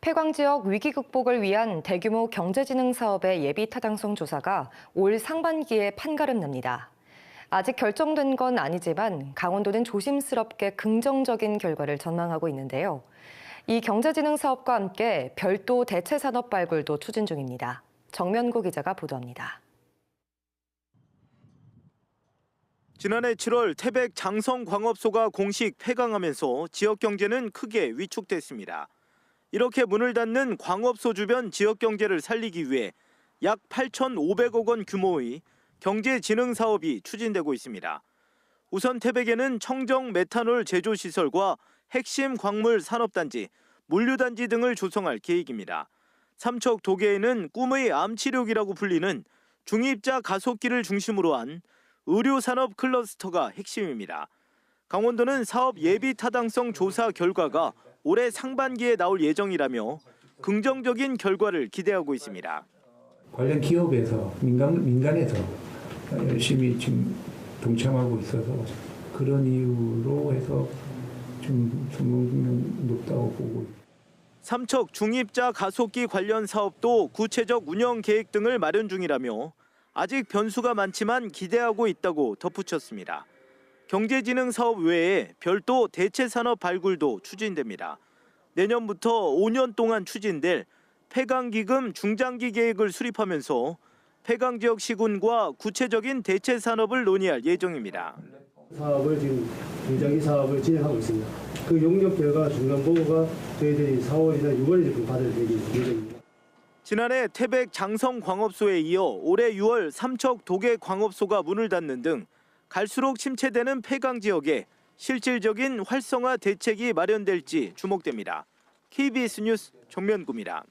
폐광 지역 위기 극복을 위한 대규모 경제진흥 사업의 예비 타당성 조사가 올 상반기에 판가름 납니다. 아직 결정된 건 아니지만 강원도는 조심스럽게 긍정적인 결과를 전망하고 있는데요. 이 경제진흥 사업과 함께 별도 대체 산업 발굴도 추진 중입니다. 정면고 기자가 보도합니다. 지난해 7월 태백 장성 광업소가 공식 폐광하면서 지역 경제는 크게 위축됐습니다. 이렇게 문을 닫는 광업소 주변 지역 경제를 살리기 위해 약 8,500억 원 규모의 경제 진흥 사업이 추진되고 있습니다. 우선 태백에는 청정 메탄올 제조 시설과 핵심 광물 산업단지, 물류단지 등을 조성할 계획입니다. 삼척 도계에는 꿈의 암치료기라고 불리는 중입자 가속기를 중심으로 한 의료 산업 클러스터가 핵심입니다. 강원도는 사업 예비 타당성 조사 결과가 올해 상반기에 나올 예정이라며 긍정적인 결과를 기대하고 있습니다. 관련 기업에서 민간 민간에서 열심히 지금 동참하고 있어서 그런 이유로 해서 좀 성공률 높다고 보고 있습니다. 삼척 중입자 가속기 관련 사업도 구체적 운영 계획 등을 마련 중이라며 아직 변수가 많지만 기대하고 있다고 덧붙였습니다. 경제진흥 사업 외에 별도 대체 산업 발굴도 추진됩니다. 내년부터 5년 동안 추진될 폐광기금 중장기 계획을 수립하면서 폐광 지역 시군과 구체적인 대체 산업을 논의할 예정입니다. 사업을 지금 중장기 사업을 진행하고 있습니다. 그 용역 결과 중간 보고가 저희들이 4월이나 6월에 좀 받을 예정입니다. 지난해 태백 장성 광업소에 이어 올해 6월 삼척 도계 광업소가 문을 닫는 등 갈수록 침체되는 폐광 지역에 실질적인 활성화 대책이 마련될지 주목됩니다. KBS 뉴스 정면구입니다.